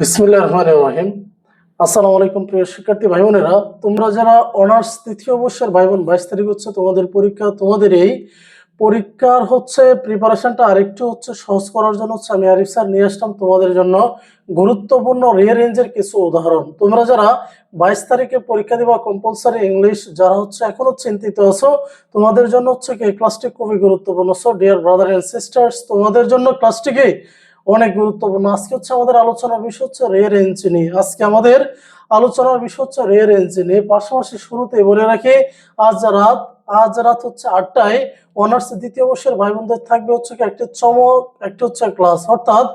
বিসমিল্লাহ রহমান রহিম আসসালামু আলাইকুম প্রিয় শিক্ষার্থী ভাই বোনেরা তোমরা যারা অনার্স তৃতীয় বর্ষের ভাই বোন বাইশ তারিখ হচ্ছে তোমাদের পরীক্ষা, তোমাদের এই পরীক্ষার হচ্ছে প্রিপারেশনটা আরেকটু হচ্ছে সহজ করার জন্য হচ্ছে আমি আরিফ স্যার নিয়ে আসলাম তোমাদের জন্য গুরুত্বপূর্ণ রিয়ারেঞ্জের কিছু উদাহরণ। তোমরা যারা বাইশ তারিখে পরীক্ষা দিবা কম্পালসারি ইংলিশ যারা হচ্ছে এখনও চিন্তিত আছো, তোমাদের জন্য হচ্ছে কি ক্লাসটি খুবই গুরুত্বপূর্ণ। So dear brother and sisters তোমাদের জন্য ক্লাসটিকে অনেক গুরুত্বপূর্ণ। আজকে হচ্ছে আমাদের আলোচনার বিষয় হচ্ছে রেয়ার ইঞ্জিন আজকে আমাদের আলোচনার বিষয় হচ্ছে রেয়ার ইঞ্জিন পাশাপাশি শুরুতে বলে রাখি, আজ রাত আজ রাত হচ্ছে আটটায় অনার্স দ্বিতীয় বর্ষের ভাই বোনদের থাকবে হচ্ছে একটি চমক, একটা হচ্ছে ক্লাস অর্থাৎ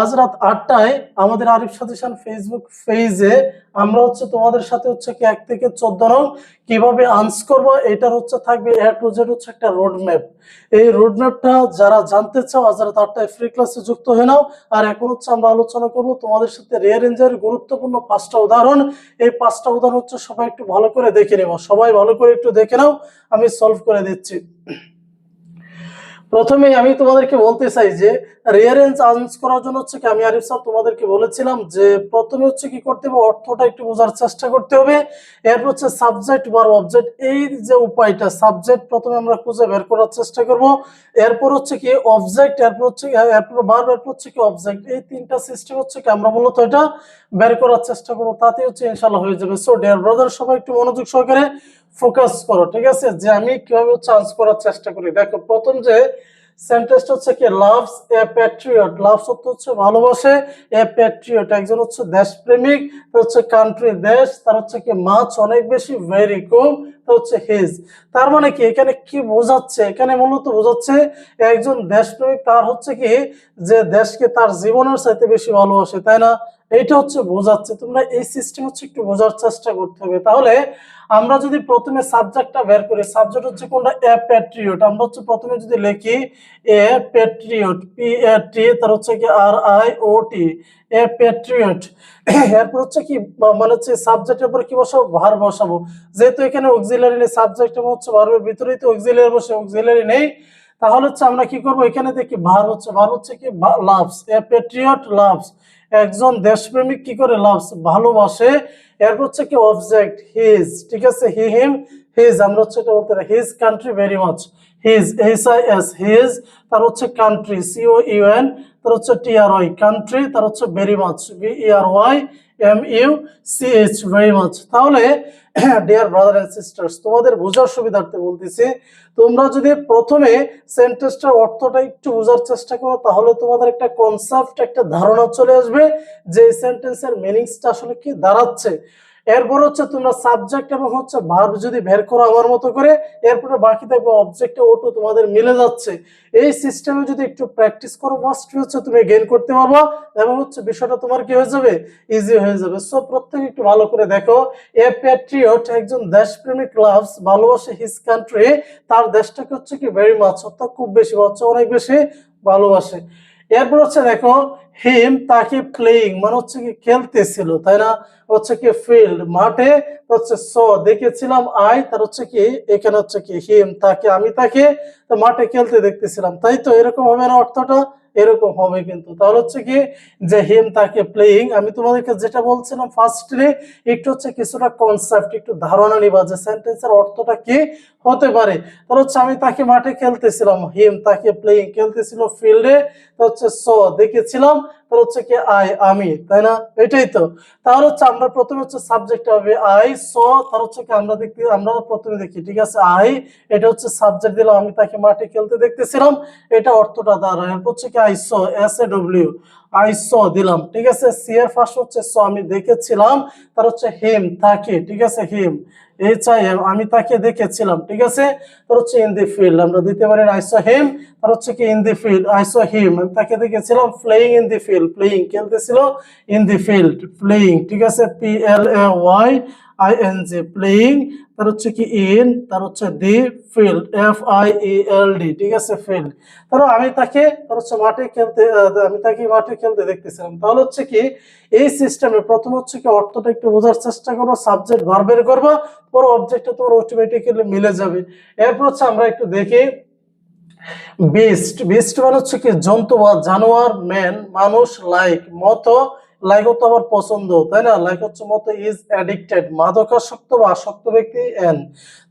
আজ রাত আটটায় আমাদের আরিফ সাজেশন ফেসবুক পেজে আমরা হচ্ছে তোমাদের সাথে হচ্ছে কি এক থেকে চোদ্দ রং কীভাবে আনস করব, এটার হচ্ছে থাকবে এ টু জেড হচ্ছে একটা রোড ম্যাপ এই রোড ম্যাপটা যারা জানতে চাও, আজ রাত আটটায় ফ্রি ক্লাসে যুক্ত হয়ে নাও। আর এখন হচ্ছে আমরা আলোচনা করব তোমাদের সাথে রেঞ্জের গুরুত্বপূর্ণ পাঁচটা উদাহরণ। এই পাঁচটা উদাহরণ হচ্ছে সবাই একটু ভালো করে দেখে নেব। সবাই ভালো করে একটু দেখে নাও, আমি সলভ করে দিচ্ছি। প্রথমে আমি তোমাদেরকে বলতে চাই যে রিয়ারেঞ্জ আনস করার জন্য হচ্ছে কি, আমি আরিফ স্যার তোমাদেরকে বলেছিলাম যে প্রথমে হচ্ছে কি করতে হবে, অর্থটা একটু বোঝার চেষ্টা করতে হবে। এরপর হচ্ছে সাবজেক্ট বা অবজেক্ট এই যে উপায়টা সাবজেক্ট প্রথমে আমরা খুঁজে বের করার চেষ্টা করব। এরপর হচ্ছে কি অবজেক্ট এরপর হচ্ছে এরপর বার এরপর হচ্ছে কি অবজেক্ট এই তিনটা সিস্টেম হচ্ছে কি আমরা মূলত এটা বের করার চেষ্টা করব। তাতে হচ্ছে ইনশাল্লাহ হয়ে যাবে। সো ডিয়ার ব্রাদার সবাই একটু মনোযোগ সহকারে ফোকাস করো, ঠিক আছে? যে আমি কীভাবে চান্স করার চেষ্টা করি। দেখো, প্রথম যে সেন্টেন্সটা হচ্ছে কি লাভস এ প্যাট্রিয়ট হচ্ছে ভালোবাসে এ প্যাট্রিয়ট একজন হচ্ছে দেশপ্রেমিক, তার হচ্ছে কান্ট্রি দেশ, তার হচ্ছে কি, মাছ অনেক বেশি ভেরি কম হচ্ছে হিজ তার মানে কি, এখানে কি বোঝাচ্ছে? এখানে মূলত বোঝাচ্ছে, একজন দেশপ্রেমিক তার হচ্ছে কি, যে দেশকে তার জীবনের চাইতে বেশি ভালোবাসে, তাই না? এইটা হচ্ছে বোঝাচ্ছে। তোমরা এই সিস্টেম হচ্ছে একটু বোঝার চেষ্টা করতে হবে। তাহলে আমরা যদি প্রথমে সাবজেক্টটা বের করি সাবজেক্ট হচ্ছে কোনটা? এ প্যাট্রিয়ট আমরা হচ্ছে প্রথমে যদি লিখি এ প্যাট্রিয়ট পি এ টি তার হচ্ছে কি আর I O T A Patriot এরপর হচ্ছে কি মানে হচ্ছে সাবজেক্টের উপর কি বসাবো? ভার বসাবো। যেহেতু এখানে অক্সিলারি নেই সাবজেক্ট হচ্ছে ভার্বের ভিতরেই তো অক্সিলারি বসে অক্সিলারি নেই। তাহলে হচ্ছে আমরা কি করব? এখানে দেখি ভার হচ্ছে ভার হচ্ছে কি? Loves, a patriot loves. একজন দেশপ্রেমিক কি করে লাভস? ভালোবাসে। এরপর হচ্ছে কি অবজেক্ট হিজ ঠিক আছে? হি হিম হিজ আমরা হচ্ছে এটা বলতে his country very much his H I S his তার হচ্ছে কান্ট্রি সিও ইউএন তার হচ্ছে টি আর ওয়াই কান্ট্রি তার হচ্ছে very much B R Y M U C H very much তাহলে ডিয়ার ব্রাদার অ্যান্ড সিস্টার্স তোমাদের বোঝার সুবিধার্থে বলতেছি, তোমরা যদি প্রথমে সেন্টেন্সটার অর্থটা একটু বোঝার চেষ্টা করো, তাহলে তোমাদের একটা কনসেপ্ট একটা ধারণা চলে আসবে যে সেন্টেন্সের মিনিংসটা আসলে কি দাঁড়াচ্ছে। এরপর হচ্ছে তোমরা সাবজেক্ট এবং হচ্ছে ভার্ব যদি বের করো আমার মতো করে, এরপরে বাকি থাকবে অবজেক্টে ওটু তোমাদের মিলে যাচ্ছে। এই সিস্টেমে যদি একটু প্র্যাকটিস করো মাস্ট হচ্ছে তুমি গেইন করতে পারবা এবং হচ্ছে বিষয়টা তোমার কি হয়ে যাবে? ইজি হয়ে যাবে। সো প্রত্যেকে একটু ভালো করে দেখো। এ প্যাট্রিয়ট একজন দেশপ্রেমিক লাভস ভালোবাসে হিজ কান্ট্রি তার দেশটাকে হচ্ছে কি ভেরি মাছ অর্থাৎ খুব বেশি হচ্ছে অনেক বেশি ভালোবাসে। এরপর হচ্ছে দেখো হিম তাকে প্লেইং মানে হচ্ছে কি খেলতেছিল, তাই না? হচ্ছে কি ফিল্ড মাঠে হচ্ছে স, দেখেছিলাম আই তার হচ্ছে কি, এখানে হচ্ছে কি হিম তাকে আমি তাকে মাঠে খেলতে দেখতেছিলাম। তাই তো, এরকম হবে না অর্থটা? এরকম হবে কিন্তু। তাহলে হচ্ছে কি, যে হিম তাকে প্লেইং আমি তোমাদেরকে যেটা বলছিলাম ফার্স্টলি একটু হচ্ছে কিছুটা কনসেপ্ট একটু ধারণা নিবা যে সেন্টেন্সের অর্থটা কি? হতে পারে। তাহলে হচ্ছে আমি তাকে মাঠে খেলতেছিলাম, হিম তাকে প্লেইং খেলতেছিল ফিল্ডে হচ্ছে স দেখেছিলাম, তার হচ্ছে কি আই আমি তাই না? এটাই তো। তাহলে হচ্ছে আমরা প্রথমে হচ্ছে সাবজেক্ট হবে আই স, তার হচ্ছে কি আমরা দেখতে, আমরা প্রথমে দেখি, ঠিক আছে? আই এটা হচ্ছে সাবজেক্ট দিলাম, আমি তাকে মাঠে খেলতে দেখতেছিলাম, এটা অর্থটা দাঁড়ায়। হচ্ছে কি I saw S A W I saw দিলাম, ঠিক আছে? সি এর ফার্স্ট হচ্ছে স আমি দেখেছিলাম। তার হচ্ছে হিম তাকে, ঠিক আছে? হিম এইচ আই এম আমি তাকে দেখেছিলাম, ঠিক আছে? তার হচ্ছে ইন দি ফিল্ড আমরা দিতে পারি আই স হিম তার হচ্ছে কি in the field I saw him আমি তাকে দেখেছিলাম playing in the field playing খেলতেছিল in the field playing ঠিক আছে? P L A Y I N G playing তার হচ্ছে কি ইন তার হচ্ছে the field F I L D ঠিক আছে ফিল্ড তাহলে আমি তাকে, তার হচ্ছে মাঠে খেলতে আমি তাকে মাঠে খেলতে দেখতেছিলাম। তাহলে হচ্ছে কি, এই সিস্টেমে প্রথম হচ্ছে কি অর্থটা একটু বোঝার চেষ্টা করব সাবজেক্ট ভার বের করব, পরে অবজেক্টটা তোমার অটোমেটিক্যালি মিলে যাবে। এরপর হচ্ছে আমরা একটু দেখি। বিস্ট বিস্ট মানে হচ্ছে কি জন্তু বা জানোয়ার ম্যান মানুষ লাইক মতো লাইক তো আমার পছন্দ, তাই না? লাইক হচ্ছে মতো ইজ অ্যাডিক্টেড মাদকাসক্ত বা আসক্ত ব্যক্তি এন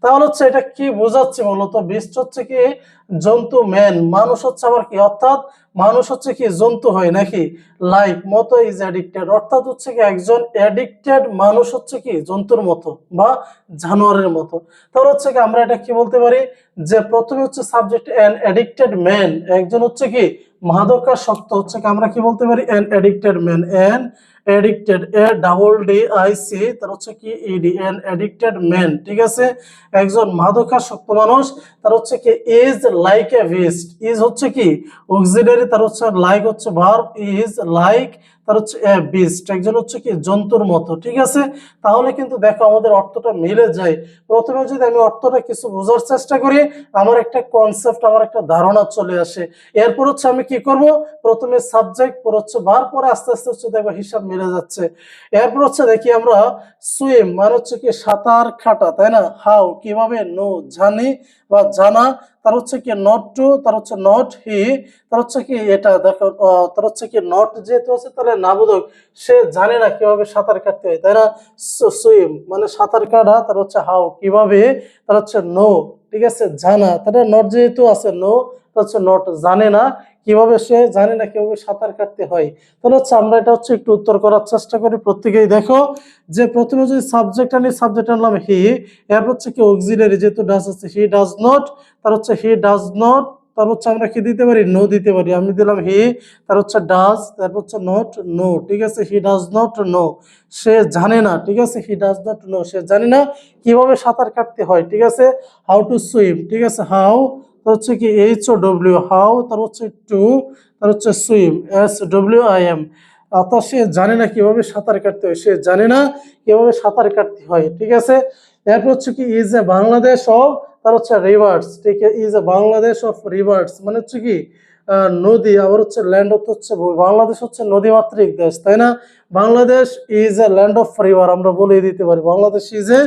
তাহলে হচ্ছে এটা কি বোঝাচ্ছে মূলত? বিষ্ট হচ্ছে কি জন্তু ম্যান মানুষ হচ্ছে আবার কি? অর্থাৎ মানুষ হচ্ছে কি জন্তু হয় নাকি? লাইক মতো ইজ অ্যাডিক্টেড অর্থাৎ হচ্ছে কি একজন অ্যাডিক্টেড মানুষ হচ্ছে কি জন্তুর মতো বা জানোয়ারের মতো। তাহলে হচ্ছে কি আমরা এটা কি বলতে পারি? যে প্রথমে হচ্ছে সাবজেক্ট অ্যান অ্যাডিক্টেড ম্যান একজন হচ্ছে কি মাদকাসক্ত হচ্ছে আমরা কি বলতে পারি? An addicted man an addicted A double D I C তার হচ্ছে কি ইডি অ্যান অ্যাডিক্টেড ম্যান ঠিক আছে? একজন মাদকাসক্ত মানুষ, তার হচ্ছে কি is like a beast is হচ্ছে কি অক্সিলারি তার হচ্ছে লাইক হচ্ছে ভার্ব ইজ লাইক তার হচ্ছে বিস্ট একজন হচ্ছে কি জন্তুর মতো, ঠিক আছে? তাহলে কিন্তু দেখো আমাদের অর্থটা মিলে যায়। প্রথমে যদি আমি অর্থটা কিছু বোঝার চেষ্টা করি, আমার একটা কনসেপ্ট আমার একটা ধারণা চলে আসে। এরপর হচ্ছে আমি কি করব? প্রথমে সাবজেক্ট পর হচ্ছে বার পরে আস্তে আস্তে হচ্ছে দেখব হিসাব মিলে যাচ্ছে। এরপর হচ্ছে দেখি আমরা সুইম মানে হচ্ছে কি সাঁতার কাটা, তাই না? হাউ, কীভাবে? নো, জানি বা জানা। তার হচ্ছে কি নট টু তার হচ্ছে নট হি তার হচ্ছে কি এটা দেখো তার হচ্ছে কি নট যেহেতু আছে তাহলে নাবোধক সে জানে না কীভাবে সাঁতার কাটতে হয়, তাই না? সুইম মানে সাঁতার কাটা, তার হচ্ছে হাউ, কীভাবে? তার হচ্ছে নো ঠিক আছে? জানা, তাহলে নট যেহেতু আছে নো তার হচ্ছে নট জানে না, কীভাবে সে জানে না কীভাবে সাঁতার কাটতে হয়। তাহলে হচ্ছে আমরা এটা হচ্ছে একটু উত্তর করার চেষ্টা করি। প্রত্যেকেই দেখো যে প্রথমে যদি সাবজেক্ট আনি সাবজেক্ট আনলাম হি এরপর হচ্ছে কি অক্সিলারি যেহেতু ডাজ আছে হি ডাজ নট তার হচ্ছে হি ডাজ নট তার হচ্ছে আমরা কি দিতে পারি? নো দিতে পারি। আমি দিলাম হি তার হচ্ছে ডাজ তারপর হচ্ছে নট নো ঠিক আছে? হি ডাজ নট নো সে জানে না, ঠিক আছে? হি ডাজ নট নো সে জানে না কীভাবে সাঁতার কাটতে হয়, ঠিক আছে? হাউ টু সুইম ঠিক আছে? হাউ তার হচ্ছে কি এইচ ও ডব্লিউ হাউ তার হচ্ছে টু তার হচ্ছে swim S W I M অর্থাৎ সে জানে না কীভাবে সাঁতার কাটতে হয়, সে জানে না কীভাবে সাঁতার কাটতে হয়, ঠিক আছে? এরপর হচ্ছে কি ইজ এ বাংলাদেশ অফ তার হচ্ছে রিভার্স ঠিক আছে? Is a Bangladesh of rivers মানে হচ্ছে কি নদী, আবার হচ্ছে ল্যান্ড অফ হচ্ছে বাংলাদেশ হচ্ছে নদীমাতৃক দেশ, তাই না? Bangladesh is a land of river আমরা বলে দিতে পারি। Bangladesh is a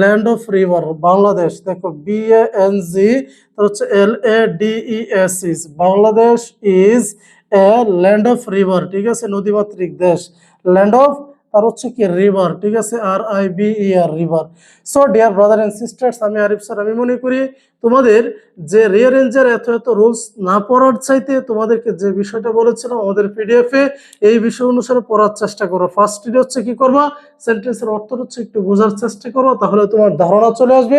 land of river Bangladesh. দেখো বি এন জি হচ্ছে L A D E S is Bangladesh is a land of river ঠিক আছে? নদীমাতৃক দেশ। ল্যান্ড অফ তার হচ্ছে কি রিভার ঠিক আছে? R I B R river so dear brother and sisters আমি আরিফ স্যার আমি মনে করি তোমাদের যে রিয়ারেঞ্জের এত এত রুলস না পড়ার চাইতে তোমাদেরকে যে বিষয়টা বলেছিলাম আমাদের পিডিএফে এই বিষয় অনুসারে পড়ার চেষ্টা করো। ফার্স্ট হচ্ছে কি করবা? সেন্টেন্সের অর্থ হচ্ছে একটু বোঝার চেষ্টা করো, তাহলে তোমার ধারণা চলে আসবে।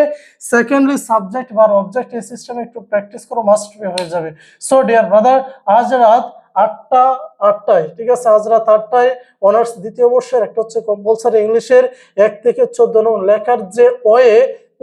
সেকেন্ডলি সাবজেক্ট বা অবজেক্ট এই সিস্টেমে একটু প্র্যাকটিস করো মাস্ট হয়ে যাবে। সো ডিয়ার ব্রাদার আজ রাত আটটা, আটটায়, ঠিক আছে? আজ রাত আটটায় অনার্স দ্বিতীয় বর্ষের, একটা হচ্ছে কম্পালসারি ইংলিশের, এক থেকে চোদ্দ নং লেখার যে ওয়ে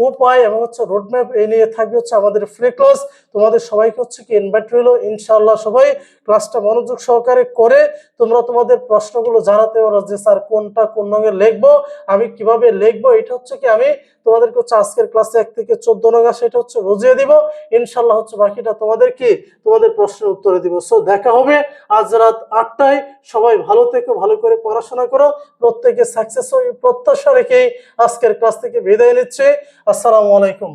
উপায় এবং হচ্ছে রোডম্যাপ এই নিয়ে থাকবে হচ্ছে আমাদের ফ্রি ক্লাস তোমাদের সবাইকে হচ্ছে কি ইনভাইট রইল। ইনশাআল্লাহ সবাই ক্লাসটা মনোযোগ সহকারে করে তোমরা তোমাদের প্রশ্নগুলো জানাতে পারো যে, স্যার, কোনটা কোন রঙে লিখব? আমি কীভাবে লিখব? এটা হচ্ছে কি আমি তোমাদেরকে হচ্ছে আজকের ক্লাসে এক থেকে চোদ্দ নং আসে এটা হচ্ছে বুঝিয়ে দিব। ইনশাল্লাহ হচ্ছে বাকিটা তোমাদের কি তোমাদের প্রশ্নের উত্তরে দিব। সো দেখা হবে আজ রাত আটটায়। সবাই ভালো থেকে, ভালো করে পড়াশোনা করো। প্রত্যেকে সাকসেস প্রত্যাশা রেখেই আজকের ক্লাস থেকে বিদায় নিচ্ছে। আসসালামু আলাইকুম।